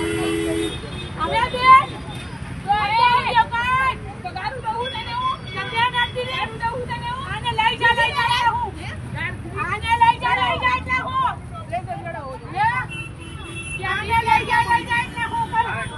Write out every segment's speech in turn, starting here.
અમે બેન તો એ વિડિયો કર તો ગારું દઉં તને હું સત્યા નાખી દે ગારું દઉં તને હું આને લઈ જા લઈ જા એટલે હું આને લઈ જા લઈ જા એટલે હું લે ગંગડા હો લે ક્યાંને લઈ જા લઈ જા એટલે હું કરું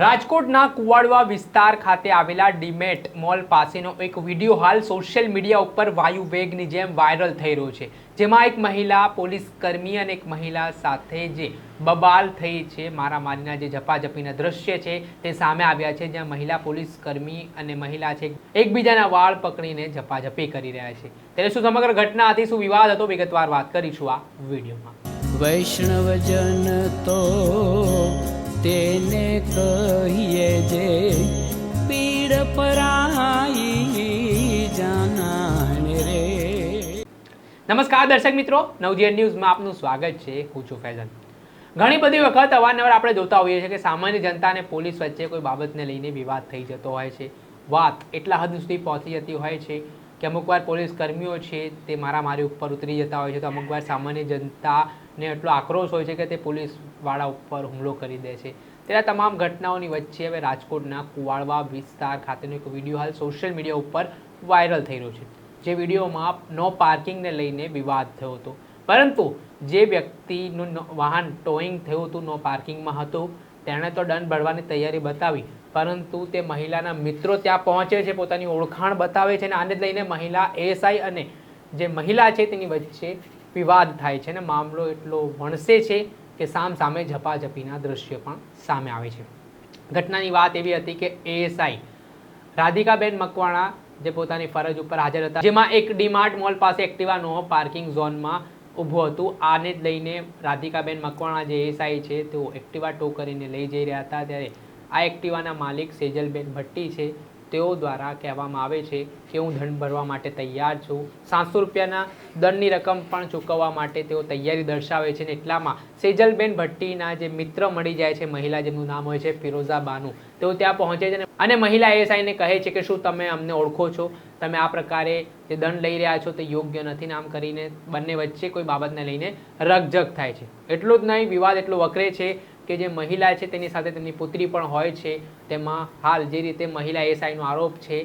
રાજકોટના કુવાડવા વિસ્તાર ખાતે આવેલા ડીમેટ મોલ પાસેનો એક વીડિયો હાલ સોશિયલ મીડિયા ઉપર વાયુ વેગની જેમ વાયરલ થઈ રહ્યો છે, જેમાં એક મહિલા પોલીસ કર્મી અને એક મહિલા સાથે જે બબાલ થઈ છે, મારામારીના જે ઝપાઝપીના દ્રશ્ય છે તે સામે આવ્યા છે, જ્યાં મહિલા પોલીસ કર્મી અને મહિલા છે એકબીજાના વાળ પકડીને ઝપાઝપી કરી રહ્યા છે. ત્યારે શું સમગ્ર ઘટના હતી, શું વિવાદ હતો, વિગતવાર વાત કરીશું આ વિડીયોમાં. વૈષ્ણવજન તો તેને કહીએ જે પીડ પરાઈ જાનાને રે. નમસ્કાર દર્શક મિત્રો, નવજીવન ન્યૂઝમાં આપનું સ્વાગત છે. હું છું ફૈઝન ઘણી બધી વખત અવારનવાર આપણે જોતા હોઈએ છીએ કે સામાન્ય જનતા અને પોલીસ વચ્ચે કોઈ બાબતને લઈને વિવાદ થઈ જતો હોય છે. વાત એટલા હદ સુધી પહોંચી જતી હોય છે કે અમુકવાર પોલીસ કર્મીઓ છે તે મારામારી ઉપર ઉતરી જતા હોય છે તો અમુકવાર સામાન્ય જનતાને એટલો આક્રોશ હોય છે કે તે પોલીસવાળા ઉપર હુમલો કરી દે છે. તેના તમામ ઘટનાઓની વચ્ચે હવે રાજકોટના કુવાડવા વિસ્તાર ખાતેનો એક વીડિયો હાલ સોશિયલ મીડિયા ઉપર વાયરલ થઈ રહ્યો છે. જે વિડીયોમાં નો પાર્કિંગને લઈને વિવાદ થયો હતો. પરંતુ જે વ્યક્તિનું વાહન ટોઈંગ થયું હતું, નો પાર્કિંગમાં હતું તેણે તો દંડ ભરવાની તૈયારી બતાવી, પરંતુ તે મહિલાના મિત્રો ત્યાં પહોંચે છે, પોતાની ઓળખાણ બતાવે છે અને આને લઈને મહિલા એએસઆઈ અને જે મહિલા છે તેની વચ્ચે વિવાદ થાય છે અને મામલો એટલો વણસે છે કે સામ સામે ઝપાઝપીના દ્રશ્ય પણ સામે આવે છે. ઘટનાની વાત એવી હતી કે એએસઆઈ રાધિકાબેન મકવાણા જે પોતાની ફરજ ઉપર હાજર હતા, જેમાં એક ડીમાર્ટ મોલ પાસે એક્ટિવાનો પાર્કિંગ ઝોનમાં ઊભું હતું. આને જ લઈને રાધિકાબેન મકવાણા જે એસઆઈ છે, તેઓ એક્ટિવા ટો કરીને લઈ જઈ રહ્યા હતા. ત્યારે આ એક્ટિવાના માલિક સેજલબેન ભટ્ટી છે. તેઓ દ્વારા કહેવામાં આવે છે કે હું દંડ ભરવા માટે તૈયાર છું. સાતસો રૂપિયાના દંડની રકમ પણ ચૂકવવા માટે તેઓ તૈયારી દર્શાવે છે ને એટલામાં સેજલબેન ભટ્ટીના જે મિત્ર મળી જાય છે, મહિલા જેમનું નામ હોય છે, ફિરોઝા બાનુ. તેઓ ત્યાં પહોંચે છે અને મહિલા એએસઆઈને કહે છે કે શું તમે અમને ઓળખો છો? તમે આ પ્રકારે જે દંડ લઈ રહ્યા છો તે યોગ્ય નથી નામ કરીને બંને વચ્ચે કોઈ બાબતને લઈને રકઝક થાય છે. એટલું જ નહીં, વિવાદ એટલો વકરે છે કે જે મહિલા છે તેની સાથે તેમની પુત્રી પણ હોય છે, તેમાં હાલ જે રીતે મહિલા એસઆઈનો આરોપ છે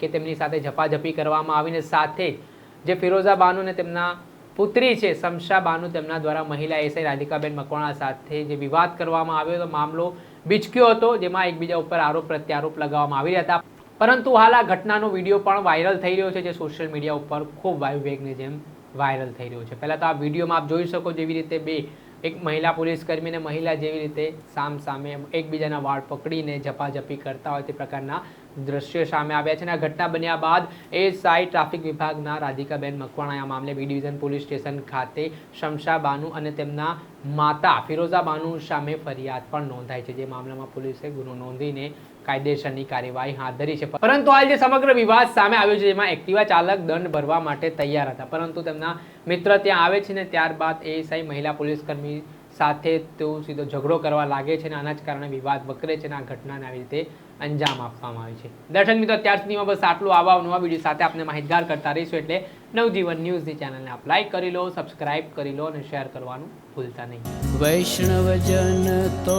કે તેમની સાથે ઝપાઝપી કરવામાં આવીને સાથે જે ફિરોઝા બાનુ અને તેમના પુત્રી છે, શમશા બાનુ તેમના દ્વારા મહિલા એસઆઈ રાધિકાબેન મકવાણા સાથે જે વિવાદ કરવામાં આવ્યો હતો, મામલો બીચક્યો હતો, જેમાં એકબીજા ઉપર આરોપ પ્રત્યારોપ લગાવવામાં આવી રહ્યા હતા. પરંતુ હાલ આ ઘટનાનો વીડિયો પણ વાયરલ થઈ રહ્યો છે, જે સોશિયલ મીડિયા ઉપર ખૂબ વાયુ વેગની જેમ વાયરલ થઈ રહ્યો છે. પહેલાં તો આ વિડીયોમાં આપ જોઈ શકો જેવી રીતે બે એક મહિલા પોલીસકર્મી અને મહિલા જેવી રીતે સામ સામે એકબીજાના વાળ પકડીને ઝપાઝપી કરતા હોય તે પ્રકારના દ્રશ્યો સામે આવ્યા છે અને આ ઘટના બન્યા બાદ એ સાઈ ટ્રાફિક વિભાગના રાધિકાબેન મકવાણાએ આ મામલે બી ડિવિઝન પોલીસ સ્ટેશન ખાતે શમશા બાનુ અને તેમના માતા ફિરોઝા બાનુ સામે ફરિયાદ પણ નોંધાઈ છે. જે મામલામાં પોલીસે ગુનો નોંધીને કાયદેસરની કાર્યવાહી હાથ ધરી છે. પરંતુ હાલ જે સમગ્ર વિવાદ સામે આવ્યો છે, જેમાં એક્ટિવા ચાલક દંડ ભરવા માટે તૈયાર હતા. પરંતુ તેમના મિત્ર ત્યાં આવે છે ને ત્યારબાદ એએસઆઈ મહિલા પોલીસ કર્મી સાથે તેઓ સીધો ઝઘડો કરવા લાગે છે અને આના જ કારણે વિવાદ વકરે છે અને આ ઘટનાને આવી રીતે અંજામ આપવામાં આવે છે. દર્શક મિત્રો, અત્યાર સુધીમાં બસ આટલું. આવા નવા વીડિયો સાથે આપણે માહિતગાર કરતા રહીશું એટલે નવજીવન ન્યૂઝની ચેનલને આપ લાઈક કરી લો સબસ્ક્રાઇબ કરી લો અને શેર કરવાનું ભૂલતા નહીં. વૈષ્ણવજન તો